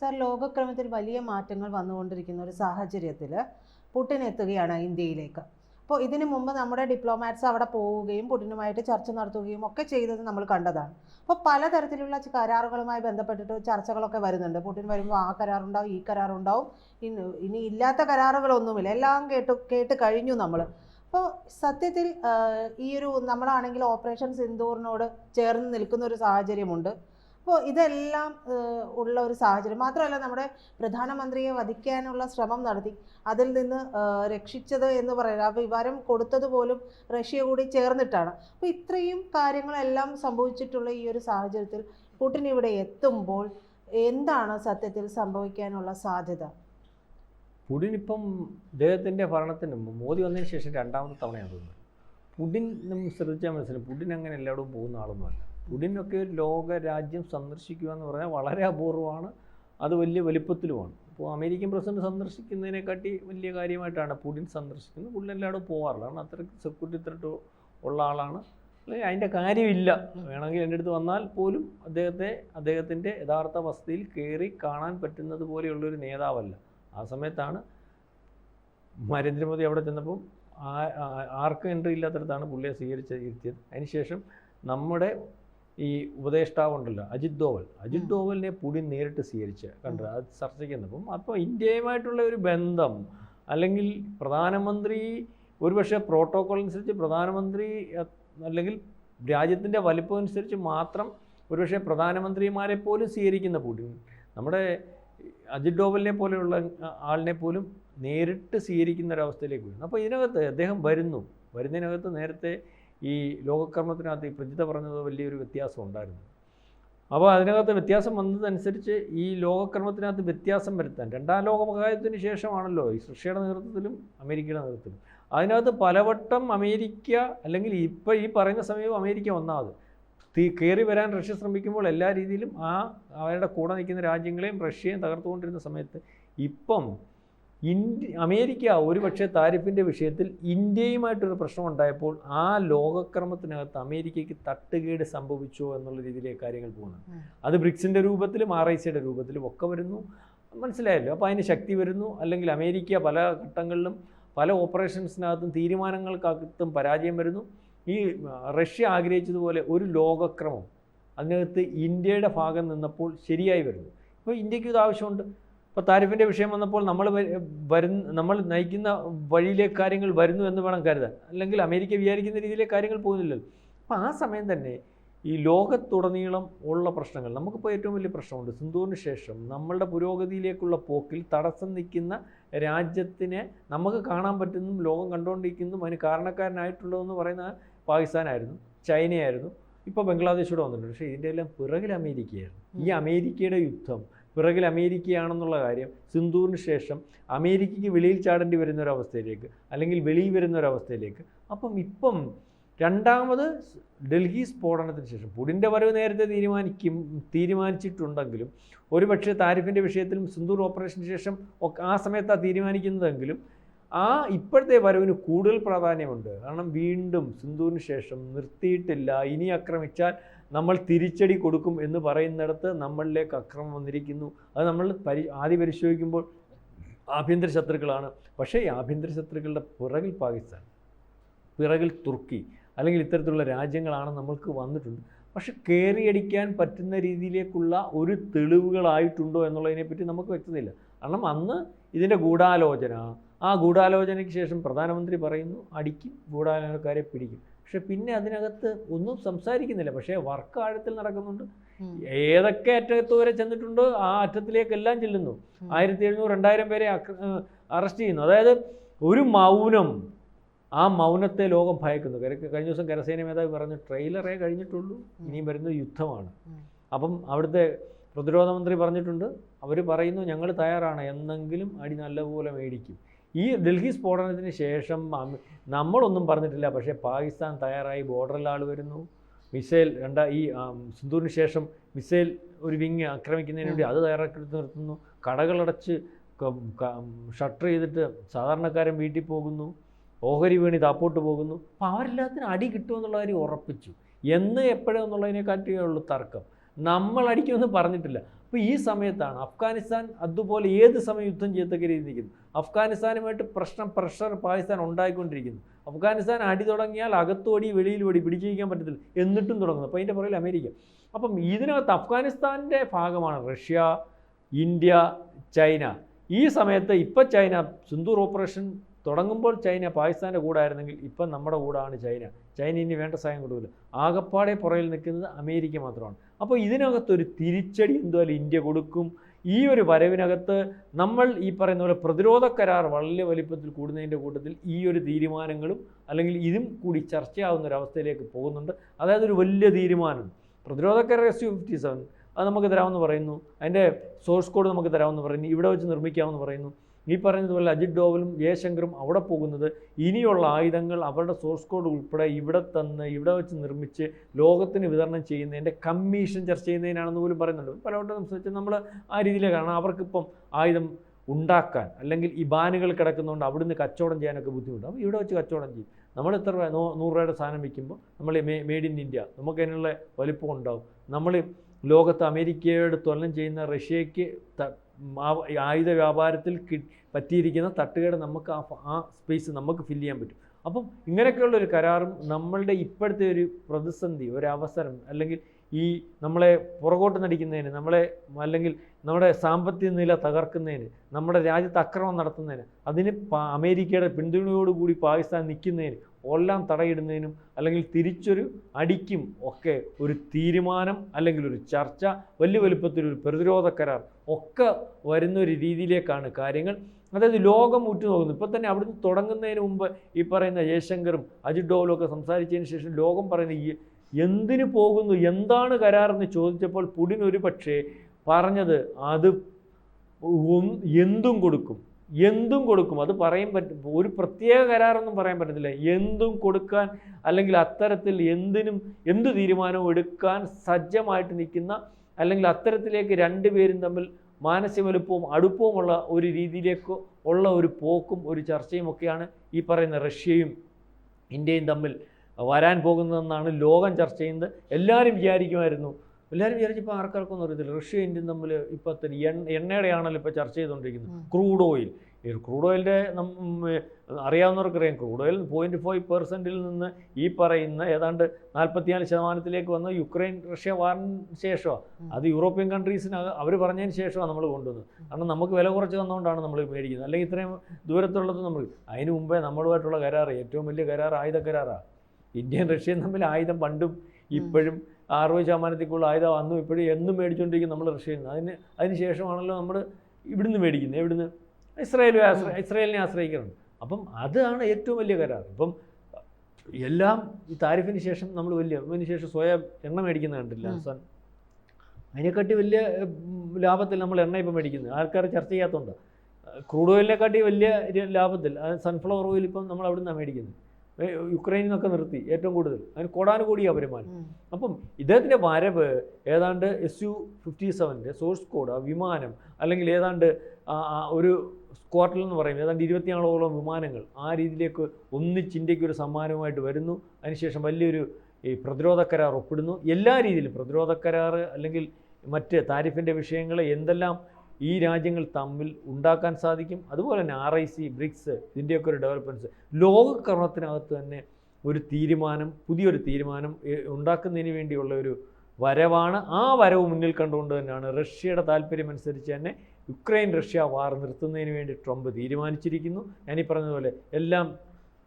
Sir ലോകക്രമത്തിൽ വലിയ മാറ്റങ്ങൾ വന്നുകൊണ്ടിരിക്കുന്ന ഒരു സാഹചര്യത്തിൽ പുടിൻ എത്തുകയാണ് ഇന്ത്യയിലേക്ക്. അപ്പോൾ ഇതിനു മുമ്പ് നമ്മുടെ ഡിപ്ലോമാറ്റ്സ് അവിടെ പോവുകയും പുടിനുമായിട്ട് ചർച്ച നടത്തുകയും ഒക്കെ ചെയ്തത് നമ്മൾ കണ്ടതാണ്. അപ്പോൾ പലതരത്തിലുള്ള കരാറുകളുമായി ബന്ധപ്പെട്ടിട്ട് ചർച്ചകളൊക്കെ വരുന്നുണ്ട്. പുടിൻ വരുമ്പോൾ ആ കരാറുണ്ടാവും ഈ കരാറുണ്ടാവും. ഇനി ഇനി ഇല്ലാത്ത കരാറുകളൊന്നുമില്ല. എല്ലാം കേട്ട് കേട്ട് കഴിഞ്ഞു നമ്മൾ. അപ്പോൾ സത്യത്തിൽ ഈ ഒരു നമ്മളാണെങ്കിൽ ഓപ്പറേഷൻ സിന്ദൂറിനോട് ചേർന്ന് നിൽക്കുന്ന ഒരു സാഹചര്യമുണ്ട്. അപ്പോൾ ഇതെല്ലാം ഉള്ള ഒരു സാഹചര്യം. മാത്രമല്ല നമ്മുടെ പ്രധാനമന്ത്രിയെ വധിക്കാനുള്ള ശ്രമം നടത്തി. അതിൽ നിന്ന് രക്ഷിച്ചത് എന്ന് പറയുന്നത് ആ വിവരം കൊടുത്തത് പോലും റഷ്യ കൂടി ചേർന്നിട്ടാണ്. അപ്പോൾ ഇത്രയും കാര്യങ്ങളെല്ലാം സംഭവിച്ചിട്ടുള്ള ഈ ഒരു സാഹചര്യത്തിൽ പുടിൻ ഇവിടെ എത്തുമ്പോൾ എന്താണ് സത്യത്തിൽ സംഭവിക്കാനുള്ള സാധ്യത? പുടിൻ ഇപ്പം അദ്ദേഹത്തിന്റെ ഭരണത്തിന് മോദി വന്നതിന് ശേഷം രണ്ടാമത്തെ തവണയാണ് തോന്നുന്നത്. പുടിൻ നമ്മൾ ശ്രദ്ധിച്ചാൽ മനസ്സിലായി പുടിൻ അങ്ങനെ എല്ലായിടവും പോകുന്ന ആളൊന്നുമല്ല. പുടിനൊക്കെ ഒരു ലോക രാജ്യം സന്ദർശിക്കുക എന്ന് പറഞ്ഞാൽ വളരെ അപൂർവമാണ്. അത് വലിയ വലിപ്പത്തിലുമാണ്. അപ്പോൾ അമേരിക്കൻ പ്രസിഡന്റ് സന്ദർശിക്കുന്നതിനെക്കാട്ടി വലിയ കാര്യമായിട്ടാണ് പുടിൻ സന്ദർശിക്കുന്നത്. പുള്ളി എല്ലായിടും പോകാറില്ല കാരണം അത്രയ്ക്ക് സെക്യൂരിറ്റി ത്രെട്ട് ഉള്ള ആളാണ്. അല്ലെങ്കിൽ അതിന്റെ കാര്യമില്ല. വേണമെങ്കിൽ എന്റെ അടുത്ത് വന്നാൽ പോലും അദ്ദേഹത്തെ അദ്ദേഹത്തിന്റെ യഥാർത്ഥ വസതിയിൽ കയറി കാണാൻ പറ്റുന്നത് പോലെയുള്ളൊരു നേതാവല്ല. ആ സമയത്താണ് നരേന്ദ്രമോദി അവിടെ ചെന്നപ്പം ആർക്കും എൻട്രി ഇല്ലാത്തടത്താണ് പുള്ളിയെ സ്വീകരിച്ച് ഇരുത്തിയത്. അതിനുശേഷം നമ്മുടെ ഈ ഉപദേഷ്ടാവുണ്ടല്ലോ അജിത് ഡോവൽ. അജിത് ഡോവലിനെ പുടി നേരിട്ട് സ്വീകരിച്ച് കണ്ട് അത് ചർച്ച ചെയ്യുന്നപ്പം അപ്പോൾ ഇന്ത്യയുമായിട്ടുള്ള ഒരു ബന്ധം അല്ലെങ്കിൽ പ്രധാനമന്ത്രി ഒരുപക്ഷെ പ്രോട്ടോകോൾ അനുസരിച്ച് പ്രധാനമന്ത്രി അല്ലെങ്കിൽ രാജ്യത്തിന്റെ വലിപ്പം അനുസരിച്ച് മാത്രം ഒരുപക്ഷെ പ്രധാനമന്ത്രിമാരെ പോലും സ്വീകരിക്കുന്ന പുടി നമ്മുടെ അജിത് ഡോവലിനെ പോലെയുള്ള ആളിനെ പോലും നേരിട്ട് സ്വീകരിക്കുന്ന ഒരവസ്ഥയിലേക്ക് വരുന്നു. അപ്പോൾ ഇതിനകത്ത് അദ്ദേഹം വരുന്നു. വരുന്നതിനകത്ത് നേരത്തെ ഈ ലോകകർമ്മത്തിനകത്ത് ഈ പ്രജിത പറഞ്ഞത് വലിയൊരു വ്യത്യാസം ഉണ്ടായിരുന്നു. അപ്പോൾ അതിനകത്ത് വ്യത്യാസം വന്നതനുസരിച്ച് ഈ ലോകക്രമത്തിനകത്ത് വ്യത്യാസം വരുത്താൻ രണ്ടാം ലോക മഹായുദ്ധത്തിന് ശേഷമാണല്ലോ ഈ സൃഷ്ടിയുടെ നേതൃത്വത്തിലും അമേരിക്കയുടെ നേതൃത്വത്തിലും. അതിനകത്ത് പലവട്ടം അമേരിക്ക അല്ലെങ്കിൽ ഇപ്പോൾ ഈ പറയുന്ന സമയവും അമേരിക്ക ഒന്നാമത് തീ കയറി വരാൻ റഷ്യ ശ്രമിക്കുമ്പോൾ എല്ലാ രീതിയിലും ആ അവരുടെ കൂടെ നിൽക്കുന്ന രാജ്യങ്ങളെയും റഷ്യയും തകർത്തുകൊണ്ടിരുന്ന സമയത്ത് ഇപ്പം ഇന്ത്യ അമേരിക്ക ഒരുപക്ഷെ താരിഫിന്റെ വിഷയത്തിൽ ഇന്ത്യയുമായിട്ടൊരു പ്രശ്നം ഉണ്ടായപ്പോൾ ആ ലോകക്രമത്തിനകത്ത് അമേരിക്കയ്ക്ക് തട്ടുകേട് സംഭവിച്ചോ എന്നുള്ള രീതിയിലേക്ക് കാര്യങ്ങൾ പോകുന്നത്. അത് ബ്രിക്സിന്റെ രൂപത്തിലും ആർ ഐ സിയുടെ രൂപത്തിലും ഒക്കെ വരുന്നു. മനസ്സിലായല്ലോ? അപ്പോൾ അതിന് ശക്തി വരുന്നു. അല്ലെങ്കിൽ അമേരിക്ക പല ഘട്ടങ്ങളിലും പല ഓപ്പറേഷൻസിനകത്തും തീരുമാനങ്ങൾക്കകത്തും പരാജയം വരുന്നു. ഈ റഷ്യ ആഗ്രഹിച്ചതുപോലെ ഒരു ലോകക്രമം അതിനകത്ത് ഇന്ത്യയുടെ ഭാഗം നിന്നപ്പോൾ ശരിയായി വരുന്നു. ഇപ്പോൾ ഇന്ത്യയ്ക്ക് ഇത് ആവശ്യമുണ്ട്. ഇപ്പോൾ താരിഫിന്റെ വിഷയം വന്നപ്പോൾ നമ്മൾ വരുന്ന നമ്മൾ നയിക്കുന്ന വഴിയിലെ കാര്യങ്ങൾ വരുന്നു എന്ന് വേണം കരുതാൻ. അല്ലെങ്കിൽ അമേരിക്ക വിചാരിക്കുന്ന രീതിയിലെ കാര്യങ്ങൾ പോകുന്നില്ലല്ലോ. അപ്പോൾ ആ സമയം തന്നെ ഈ ലോകത്തുടനീളം ഉള്ള പ്രശ്നങ്ങൾ നമുക്കിപ്പോൾ ഏറ്റവും വലിയ പ്രശ്നമുണ്ട്. സിന്ധുവിന് ശേഷം നമ്മളുടെ പുരോഗതിയിലേക്കുള്ള പോക്കിൽ തടസ്സം നിൽക്കുന്ന രാജ്യത്തിനെ നമുക്ക് കാണാൻ പറ്റുന്നതും ലോകം കണ്ടുകൊണ്ടിരിക്കുന്നതും അതിന് കാരണക്കാരനായിട്ടുള്ളതെന്ന് പറയുന്ന പാകിസ്ഥാനായിരുന്നു ചൈനയായിരുന്നു ഇപ്പോൾ ബംഗ്ലാദേശൂടെ വന്നിട്ടുണ്ട്. പക്ഷേ ഇതിന്റെ എല്ലാം പിറകിൽ അമേരിക്കയായിരുന്നു. ഈ അമേരിക്കയുടെ യുദ്ധം പിറകിൽ അമേരിക്കയാണെന്നുള്ള കാര്യം സിന്ധൂറിന് ശേഷം അമേരിക്കയ്ക്ക് വെളിയിൽ ചാടേണ്ടി വരുന്ന ഒരവസ്ഥയിലേക്ക് അല്ലെങ്കിൽ വെളിയിൽ വരുന്ന ഒരവസ്ഥയിലേക്ക് അപ്പം ഇപ്പം രണ്ടാമത് ഡൽഹി സ്ഫോടനത്തിന് ശേഷം പുടിന്റെ വരവ് നേരത്തെ തീരുമാനിക്കും തീരുമാനിച്ചിട്ടുണ്ടെങ്കിലും ഒരുപക്ഷെ താരിഫിന്റെ വിഷയത്തിലും സിന്ദൂർ ഓപ്പറേഷന് ശേഷം ആ സമയത്താണ് തീരുമാനിക്കുന്നതെങ്കിലും ആ ഇപ്പോഴത്തെ വരവിന് കൂടുതൽ പ്രാധാന്യമുണ്ട്. കാരണം വീണ്ടും സിന്ധുവിന് ശേഷം നിർത്തിയിട്ടില്ല. ഇനി ആക്രമിച്ചാൽ നമ്മൾ തിരിച്ചടി കൊടുക്കും എന്ന് പറയുന്നിടത്ത് നമ്മളിലേക്ക് അക്രമം വന്നിരിക്കുന്നു. അത് നമ്മൾ പരി ആദ്യം പരിശോധിക്കുമ്പോൾ ആഭ്യന്തര ശത്രുക്കളാണ്. പക്ഷേ ഈ ആഭ്യന്തര ശത്രുക്കളുടെ പിറകിൽ പാകിസ്ഥാൻ പിറകിൽ തുർക്കി അല്ലെങ്കിൽ ഇത്തരത്തിലുള്ള രാജ്യങ്ങളാണ് നമ്മൾക്ക് വന്നിട്ടുണ്ട്. പക്ഷെ കയറിയടിക്കാൻ പറ്റുന്ന രീതിയിലേക്കുള്ള ഒരു തെളിവുകളായിട്ടുണ്ടോ എന്നുള്ളതിനെപ്പറ്റി നമുക്ക് വ്യക്തതയില്ല. കാരണം അന്ന് ഇതിന്റെ ഗൂഢാലോചന ആ ഗൂഢാലോചനയ്ക്ക് ശേഷം പ്രധാനമന്ത്രി പറയുന്നു അടിക്കും ഗൂഢാലോചനക്കാരെ പിടിക്കും. പക്ഷെ പിന്നെ അതിനകത്ത് ഒന്നും സംസാരിക്കുന്നില്ല. പക്ഷേ വർക്ക് ആഴത്തിൽ നടക്കുന്നുണ്ട്. ഏതൊക്കെ അറ്റത്ത് വരെ ചെന്നിട്ടുണ്ടോ ആ അറ്റത്തിലേക്കെല്ലാം ചെല്ലുന്നു. ആയിരത്തി എഴുന്നൂറ് രണ്ടായിരം പേരെ അറസ്റ്റ് ചെയ്യുന്നു. അതായത് ഒരു മൗനം ആ മൗനത്തെ ലോകം ഭയക്കുന്നു. കര- കഴിഞ്ഞ ദിവസം കരസേന മേധാവി പറഞ്ഞു ട്രെയിലറേ കഴിഞ്ഞിട്ടുള്ളൂ. ഇനിയും വരുന്നത് യുദ്ധമാണ്. അപ്പം അവിടുത്തെ പ്രതിരോധ മന്ത്രി പറഞ്ഞിട്ടുണ്ട്. അവർ പറയുന്നു ഞങ്ങൾ തയ്യാറാണ്. എന്നെങ്കിലും അടി നല്ലപോലെ മേടിക്കും. ഈ ഡൽഹി സ്ഫോടനത്തിന് ശേഷം നമ്മളൊന്നും പറഞ്ഞിട്ടില്ല. പക്ഷേ പാകിസ്ഥാൻ തയ്യാറായി ബോർഡറിൽ ആൾ വരുന്നു. മിസൈൽ രണ്ടാ ഈ സിന്ധുവിന് ശേഷം മിസൈൽ ഒരു വിങ് ആക്രമിക്കുന്നതിന് വേണ്ടി അത് തയ്യാറാക്കി നിർത്തുന്നു. കടകളടച്ച് ഷട്ടർ ചെയ്തിട്ട് സാധാരണക്കാരൻ വീട്ടിൽ പോകുന്നു. ഓഹരി വീണി താപ്പോട്ട് പോകുന്നു. അപ്പോൾ അവരെല്ലാത്തിനും അടി കിട്ടുമെന്നുള്ള കാര്യം ഉറപ്പിച്ചു. എന്ന് എപ്പോഴെന്നുള്ളതിനെക്കാട്ടിയുള്ള തർക്കം. നമ്മൾ അടിക്കുമെന്ന് പറഞ്ഞിട്ടില്ല. അപ്പോൾ ഈ സമയത്താണ് അഫ്ഗാനിസ്ഥാൻ അതുപോലെ ഏത് സമയം യുദ്ധം ചെയ്യത്തക്ക രീതിയിൽ അഫ്ഗാനിസ്ഥാനുമായിട്ട് പ്രശ്നം പ്രഷർ പാകിസ്ഥാൻ ഉണ്ടായിക്കൊണ്ടിരിക്കുന്നു. അഫ്ഗാനിസ്ഥാൻ അടി തുടങ്ങിയാൽ അകത്തോടി വെളിയിലോടി പിടിച്ചിരിക്കാൻ പറ്റത്തില്ല. എന്നിട്ടും തുടങ്ങുന്നു. അപ്പോൾ അതിന്റെ പുറകിൽ അമേരിക്ക. അപ്പം ഇതിനകത്ത് അഫ്ഗാനിസ്ഥാന്റെ ഭാഗമാണ് റഷ്യ ഇന്ത്യ ചൈന. ഈ സമയത്ത് ഇപ്പം ചൈന സിന്ദൂർ ഓപ്പറേഷൻ തുടങ്ങുമ്പോൾ ചൈന പാകിസ്ഥാന്റെ കൂടെ ആയിരുന്നെങ്കിൽ ഇപ്പം നമ്മുടെ കൂടാണ് ചൈന. ചൈന ഇനി വേണ്ട സഹായം കൊടുക്കില്ല. ആകപ്പാടെ പുറയിൽ നിൽക്കുന്നത് അമേരിക്ക മാത്രമാണ്. അപ്പോൾ ഇതിനകത്തൊരു തിരിച്ചടി എന്തായാലും ഇന്ത്യ കൊടുക്കും? ഈ ഒരു വരവിനകത്ത് നമ്മൾ ഈ പറയുന്ന പോലെ പ്രതിരോധ കരാർ വളരെ വലിപ്പത്തിൽ കൂടുന്നതിന്റെ കൂട്ടത്തിൽ ഈ ഒരു തീരുമാനങ്ങളും അല്ലെങ്കിൽ ഇതും കൂടി ചർച്ചയാവുന്ന ഒരു അവസ്ഥയിലേക്ക് പോകുന്നുണ്ട്. അതായത് ഒരു വലിയ തീരുമാനം പ്രതിരോധ കരാർ എസ് യു ഫിഫ്റ്റി സെവൻ അത് നമുക്ക് തരാമെന്ന് പറയുന്നു. അതിന്റെ സോഴ്സ് കോഡ് നമുക്ക് തരാമെന്ന് പറയുന്നു. ഇവിടെ വെച്ച് നിർമ്മിക്കാമെന്ന് പറയുന്നു. ഈ പറഞ്ഞതുപോലെ അജിത് ഡോവലും ജയശങ്കറും അവിടെ പോകുന്നത് ഇനിയുള്ള ആയുധങ്ങൾ അവരുടെ സോഴ്സ് കോഡ് ഉൾപ്പെടെ ഇവിടെ തന്ന് ഇവിടെ വെച്ച് നിർമ്മിച്ച് ലോകത്തിന് വിതരണം ചെയ്യുന്നതിന്റെ കമ്മീഷൻ ചർച്ച ചെയ്യുന്നതിനാണെന്ന് പോലും പറയുന്നുണ്ട്. പലവട്ടം സംസാരിച്ച് നമ്മൾ ആ രീതിയിലേ കാരണം അവർക്കിപ്പം ആയുധം ഉണ്ടാക്കാൻ അല്ലെങ്കിൽ ഈ ബാനുകൾ കിടക്കുന്നതുകൊണ്ട് അവിടുന്ന് കച്ചവടം ചെയ്യാനൊക്കെ ബുദ്ധിമുട്ട്. അപ്പോൾ ഇവിടെ വെച്ച് കച്ചവടം ചെയ്യും. നമ്മൾ എത്ര രൂപ നൂ നൂറ് രൂപയുടെ സാധനം വിൽക്കുമ്പോൾ നമ്മൾ മെയ്ഡ് ഇൻ ഇന്ത്യ നമുക്ക് അതിനുള്ള വലിപ്പം ഉണ്ടാവും. നമ്മൾ ലോകത്ത് അമേരിക്കയോട് തൊല്ലം ചെയ്യുന്ന റഷ്യയ്ക്ക് ആയുധ വ്യാപാരത്തിൽ കി പറ്റിയിരിക്കുന്ന തട്ടുകേട് നമുക്ക് ആ ആ സ്പേസ് നമുക്ക് ഫില്ല് ചെയ്യാൻ പറ്റും. അപ്പം ഇങ്ങനെയൊക്കെയുള്ള ഒരു കരാറും നമ്മളുടെ ഇപ്പോഴത്തെ ഒരു പ്രതിസന്ധി ഒരു അവസരം അല്ലെങ്കിൽ ഈ നമ്മളെ പുറകോട്ട് നടിക്കുന്നതിന് നമ്മളെ അല്ലെങ്കിൽ നമ്മുടെ സാമ്പത്തിക നില തകർക്കുന്നതിന് നമ്മുടെ രാജ്യത്ത് അക്രമം നടത്തുന്നതിന് അതിന് അമേരിക്കയുടെ പിന്തുണയോടുകൂടി പാകിസ്ഥാൻ നിൽക്കുന്നതിന് എല്ലാം തടയിടുന്നതിനും അല്ലെങ്കിൽ തിരിച്ചൊരു അടിക്കും ഒക്കെ ഒരു തീരുമാനം അല്ലെങ്കിൽ ഒരു ചർച്ച വലിയ വലുപ്പത്തിലൊരു പ്രതിരോധ കരാർ ഒക്കെ വരുന്ന ഒരു രീതിയിലേക്കാണ് കാര്യങ്ങൾ. അതായത് ലോകം ഉറ്റുനോക്കുന്നു. ഇപ്പം തന്നെ അവിടുന്ന് തുടങ്ങുന്നതിന് മുമ്പ് ഈ പറയുന്ന ജയശങ്കറും അജിത് ഡോവലും ഒക്കെ സംസാരിച്ചതിന് ശേഷം ലോകം പറയുന്ന ഈ എന്തിനു പോകുന്നു? എന്താണ് കരാറെന്ന് ചോദിച്ചപ്പോൾ പുടിൻ ഒരു പക്ഷേ പറഞ്ഞത് അത് എന്തും കൊടുക്കും. എന്തും കൊടുക്കും. അത് പറയാൻ പറ്റും ഒരു പ്രത്യേക കരാറൊന്നും പറയാൻ പറ്റത്തില്ല. എന്തും കൊടുക്കാൻ അല്ലെങ്കിൽ അത്തരത്തിൽ എന്തിനും എന്ത് തീരുമാനവും എടുക്കാൻ സജ്ജമായിട്ട് നിൽക്കുന്ന അല്ലെങ്കിൽ അത്തരത്തിലേക്ക് രണ്ടുപേരും തമ്മിൽ മാനസികവലുപ്പവും അടുപ്പവുമുള്ള ഒരു രീതിയിലേക്ക് ഉള്ള ഒരു പോക്കും ഒരു ചർച്ചയും ഒക്കെയാണ് ഈ പറയുന്ന റഷ്യയും ഇന്ത്യയും തമ്മിൽ വരാൻ പോകുന്നതെന്നാണ് ലോകം ചർച്ച ചെയ്യുന്നത്. എല്ലാവരും വിചാരിക്കുമായിരുന്നു. എല്ലാവരും വിചാരിച്ചപ്പോൾ ആർക്കാർക്കൊന്നും അറിയത്തില്ല. റഷ്യ ഇന്ത്യയും തമ്മിൽ ഇപ്പോഴത്തെ എണ്ണയുടെ എണ്ണയുടെയാണല്ലോ ഇപ്പോൾ ചർച്ച ചെയ്തുകൊണ്ടിരിക്കുന്നത്. Crude oil. ഈ ക്രൂഡ് ഓയിലിന്റെ അറിയാവുന്നവർക്കറിയാം. ക്രൂഡ് ഓയിൽ പോയിന്റ് ഫൈവ് പെർസെന്റിൽ നിന്ന് ഈ പറയുന്ന ഏതാണ്ട് നാൽപ്പത്തിനാല് ശതമാനത്തിലേക്ക് വന്ന യുക്രൈൻ റഷ്യ വാറിന് ശേഷമാണ് അത് യൂറോപ്യൻ കൺട്രീസിന് അവർ പറഞ്ഞതിന് ശേഷമാണ് നമ്മൾ കൊണ്ടുവന്നത്. കാരണം നമുക്ക് വില കുറച്ച് തന്നുകൊണ്ടാണ് നമ്മൾ മേടിക്കുന്നത്. അല്ലെങ്കിൽ ഇത്രയും ദൂരത്തുള്ളത് നമ്മൾ അതിന് മുമ്പേ നമ്മളുമായിട്ടുള്ള കരാർ ഏറ്റവും വലിയ കരാർ ആയുധ കരാറാണ് ഇന്ത്യയും റഷ്യയും തമ്മിൽ ആയുധം പണ്ടും ഇപ്പോഴും അറുപത് ശതമാനത്തിൽ കൂടുതൽ ആയുധം അന്നും ഇപ്പോഴും എന്നും മേടിച്ചുകൊണ്ടിരിക്കും നമ്മൾ റഷ്യയിൽ നിന്ന്. അതിന് അതിന് ശേഷമാണല്ലോ നമ്മൾ ഇവിടുന്ന് മേടിക്കുന്നത്. എവിടുന്ന്? ഇസ്രായേലും ആശ്ര ഇസ്രായേലിനെ ആശ്രയിക്കുന്നുണ്ട് അപ്പം അതാണ് ഏറ്റവും വലിയ കരാർ ഇപ്പം എല്ലാം ഈ താരിഫിന് ശേഷം നമ്മൾ വലിയ അതിന് ശേഷം സ്വയ എണ്ണ മേടിക്കുന്ന കണ്ടില്ല. അവസാനം അതിനെക്കാട്ടി വലിയ ലാഭത്തിൽ നമ്മൾ എണ്ണ ഇപ്പം മേടിക്കുന്നത്. ആൾക്കാർ ചർച്ച ചെയ്യാത്തതുകൊണ്ട് ക്രൂഡ് ഓയിലിനെക്കാട്ടി വലിയ ലാഭത്തിൽ സൺഫ്ലവർ ഓയിൽ ഇപ്പം നമ്മൾ അവിടെ നിന്നാണ് മേടിക്കുന്നത്. യുക്രൈനിൽ നിന്നൊക്കെ നിർത്തി ഏറ്റവും കൂടുതൽ. അതിന് കോടാനുകൂടിയാണ് വരുമാനം. അപ്പം ഇദ്ദേഹത്തിന്റെ വരവ് ഏതാണ്ട് എസ് യു ഫിഫ്റ്റി സെവന്റെ സോഴ്സ് കോഡ് ആ വിമാനം അല്ലെങ്കിൽ ഏതാണ്ട് ഒരു സ്ക്വാർട്ടൽ എന്ന് പറയും ഏതാണ്ട് ഇരുപത്തിയാളോളം വിമാനങ്ങൾ ആ രീതിയിലേക്ക് ഒന്നിച്ച് ഇന്ത്യയ്ക്ക് ഒരു സമ്മാനവുമായിട്ട് വരുന്നു. അതിനുശേഷം വലിയൊരു ഈ പ്രതിരോധ കരാർ ഒപ്പിടുന്നു. എല്ലാ രീതിയിലും പ്രതിരോധ കരാർ അല്ലെങ്കിൽ മറ്റ് താരിഫിന്റെ വിഷയങ്ങൾ എന്തെല്ലാം ഈ രാജ്യങ്ങൾ തമ്മിൽ ഉണ്ടാക്കാൻ സാധിക്കും. അതുപോലെ തന്നെ ആർ ഐ സി ബ്രിക്സ് ഇതിന്റെയൊക്കെ ഒരു ഡെവലപ്മെന്റ്സ് ലോകക്രമത്തിനകത്ത് തന്നെ ഒരു തീരുമാനം പുതിയൊരു തീരുമാനം ഉണ്ടാക്കുന്നതിന് വേണ്ടിയുള്ള ഒരു വരവാണ്. ആ വരവ് മുന്നിൽ കണ്ടുകൊണ്ട് തന്നെയാണ് റഷ്യയുടെ താല്പര്യമനുസരിച്ച് തന്നെ യുക്രൈൻ റഷ്യ വാർ നിർത്തുന്നതിന് വേണ്ടി ട്രംപ് തീരുമാനിച്ചിരിക്കുന്നു. ഞാനീ പറഞ്ഞതുപോലെ എല്ലാം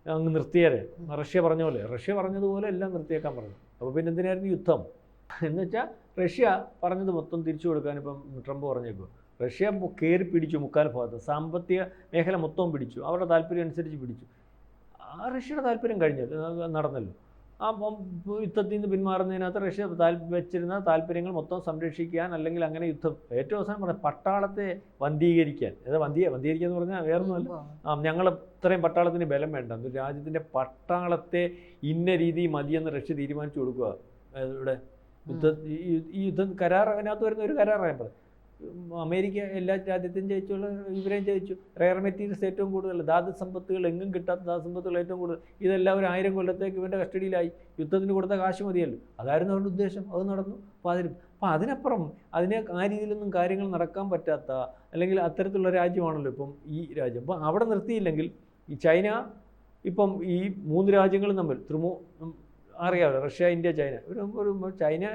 അങ്ങ് നിർത്തിയേരെ. റഷ്യ പറഞ്ഞ പോലെ റഷ്യ പറഞ്ഞതുപോലെ എല്ലാം നിർത്തിയേക്കാൻ പറഞ്ഞു. അപ്പോൾ പിന്നെ എന്തിനായിരുന്നു യുദ്ധം? എന്ന് വെച്ചാൽ റഷ്യ പറഞ്ഞത് മൊത്തം തിരിച്ചു കൊടുക്കാൻ ഇപ്പം ട്രംപ് പറഞ്ഞേക്കും റഷ്യ കയറി പിടിച്ചു മുക്കാൽ ഭാഗത്ത് സാമ്പത്തിക മേഖല മൊത്തവും പിടിച്ചു അവരുടെ താല്പര്യം അനുസരിച്ച് പിടിച്ചു. ആ റഷ്യയുടെ താല്പര്യം കഴിഞ്ഞല്ലോ നടന്നല്ലോ. ആ യുദ്ധത്തിൽ നിന്ന് പിന്മാറുന്നതിനകത്ത് റഷ്യ താൽ- വെച്ചിരുന്ന താല്പര്യങ്ങൾ മൊത്തം സംരക്ഷിക്കാൻ അല്ലെങ്കിൽ അങ്ങനെ യുദ്ധം ഏറ്റവും അവസാനം പറഞ്ഞ പട്ടാളത്തെ വന്ധീകരിക്കാൻ. അതായത് വന്ധീ വന്ധീകരിക്കുക എന്ന് പറഞ്ഞാൽ വേറൊന്നുമല്ല. ആ ഞങ്ങൾ ഇത്രയും പട്ടാളത്തിന് ബലം വേണ്ട. രാജ്യത്തിന്റെ പട്ടാളത്തെ ഇന്ന രീതി മതിയെന്ന് റഷ്യ തീരുമാനിച്ചു കൊടുക്കുക ഇവിടെ യുദ്ധ ഈ- യുദ്ധം കരാർ അതിനകത്ത് വരുന്ന ഒരു കരാറാണ് അമേരിക്ക എല്ലാ രാജ്യത്തെയും ജയിച്ചുള്ള ഇവരെയും ജയിച്ചു. റെയർ മെറ്റീരിയൽസ് ഏറ്റവും കൂടുതൽ ധാതു സമ്പത്തുകൾ എങ്ങും കിട്ടാത്ത ധാതു സമ്പത്തുകൾ ഏറ്റവും കൂടുതൽ. ഇതെല്ലാം ഒരു ആയിരം കൊല്ലത്തേക്ക് ഇവന്റെ കസ്റ്റഡിയിലായി. യുദ്ധത്തിന് കൊടുത്ത കാശ് മതിയല്ലോ. അതായിരുന്നു അവരുടെ ഉദ്ദേശം. അത് നടന്നു. അപ്പോൾ അതിന് അപ്പോൾ അതിനപ്പുറം അതിനെ ആ രീതിയിലൊന്നും കാര്യങ്ങൾ നടക്കാൻ പറ്റാത്ത അല്ലെങ്കിൽ അത്തരത്തിലുള്ള രാജ്യമാണല്ലോ ഇപ്പം ഈ രാജ്യം. അപ്പോൾ അവിടെ നിർത്തിയില്ലെങ്കിൽ ഈ ചൈന ഇപ്പം ഈ മൂന്ന് രാജ്യങ്ങളും തമ്മിൽ ത്രിമൂ അറിയാമല്ലോ റഷ്യ ഇന്ത്യ ചൈന. ഒരു ഒരു ചൈന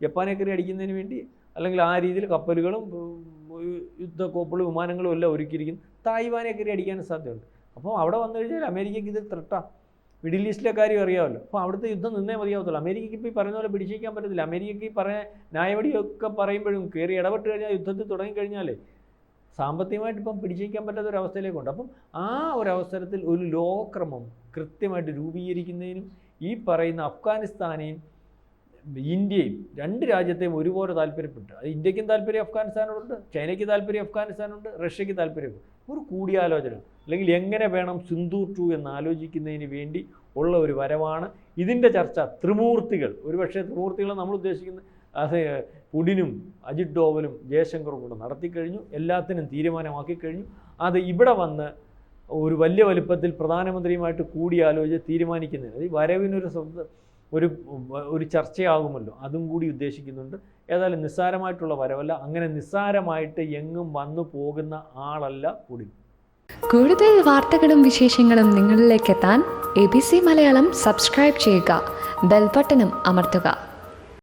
ജപ്പാനെ കയറി അടിക്കുന്നതിന് വേണ്ടി അല്ലെങ്കിൽ ആ രീതിയിൽ കപ്പലുകളും യുദ്ധക്കോപ്പുകളും വിമാനങ്ങളും എല്ലാം ഒരുക്കിയിരിക്കുന്നു. തായ്വാനെ കയറി അടിക്കാൻ സാധ്യതയുണ്ട്. അപ്പോൾ അവിടെ വന്നു കഴിഞ്ഞാൽ അമേരിക്കയ്ക്ക് ഇത് ത്രട്ടാണ് മിഡിൽ ഈസ്റ്റിലെ കാര്യം അറിയാമല്ലോ. അപ്പോൾ അവിടുത്തെ യുദ്ധം നിന്നേ മതിയാവത്തുള്ളൂ. അമേരിക്കയ്ക്ക് ഇപ്പോൾ ഈ പറയുന്ന പോലെ പിടിച്ചേക്കാൻ പറ്റത്തില്ല. അമേരിക്കയ്ക്ക് ഈ പറയാൻ ന്യായവടിയൊക്കെ പറയുമ്പോഴും കയറി ഇടപെട്ട് കഴിഞ്ഞാൽ യുദ്ധത്തിൽ തുടങ്ങിക്കഴിഞ്ഞാലേ സാമ്പത്തികമായിട്ട് ഇപ്പം പിടിച്ചേക്കാൻ പറ്റാത്ത ഒരു അവസ്ഥയിലേക്കുണ്ട് അപ്പം ആ ഒരു അവസരത്തിൽ ഒരു ലോകക്രമം കൃത്യമായിട്ട് രൂപീകരിക്കുന്നതിനും ഈ പറയുന്ന അഫ്ഗാനിസ്ഥാനെയും ഇന്ത്യയും രണ്ട് രാജ്യത്തെയും ഒരുപോലെ താല്പര്യപ്പെട്ട്. അത് ഇന്ത്യക്കും താല്പര്യം അഫ്ഗാനിസ്ഥാനോടുണ്ട് ചൈനയ്ക്ക് താല്പര്യം അഫ്ഗാനിസ്ഥാനുണ്ട് റഷ്യയ്ക്ക് താല്പര്യം. ഒരു കൂടിയാലോചന. അല്ലെങ്കിൽ എങ്ങനെ വേണം സിന്ധൂർ ടു എന്ന് ആലോചിക്കുന്നതിന് വേണ്ടി ഉള്ള ഒരു വരവാണ് ഇതിന്റെ ചർച്ച. ത്രിമൂർത്തികൾ. ഒരുപക്ഷെ ത്രിമൂർത്തികൾ നമ്മൾ ഉദ്ദേശിക്കുന്ന അത് പുടിനും അജിത് ഡോവലും ജയശങ്കറും കൂടെ നടത്തിക്കഴിഞ്ഞു എല്ലാത്തിനും തീരുമാനമാക്കി കഴിഞ്ഞു. അത് ഇവിടെ വന്ന് ഒരു വലിയ വലുപ്പത്തിൽ പ്രധാനമന്ത്രിയുമായിട്ട് കൂടിയാലോചിച്ച് തീരുമാനിക്കുന്നതിന്. വരവിനൊരു ഒരു ഒരു ചർച്ചയാകുമല്ലോ. അതും കൂടി ഉദ്ദേശിക്കുന്നുണ്ട്. ഏതായാലും നിസ്സാരമായിട്ടുള്ള വരവല്ല. അങ്ങനെ നിസ്സാരമായിട്ട് എങ്ങും വന്നു പോകുന്ന ആളല്ല പുടിൻ കൂടുതൽ വാർത്തകളും വിശേഷങ്ങളും നിങ്ങളിലേക്ക് എത്താൻ A B C Malayalam subscribe ചെയ്യുക. ബെൽബട്ടനും അമർത്തുക.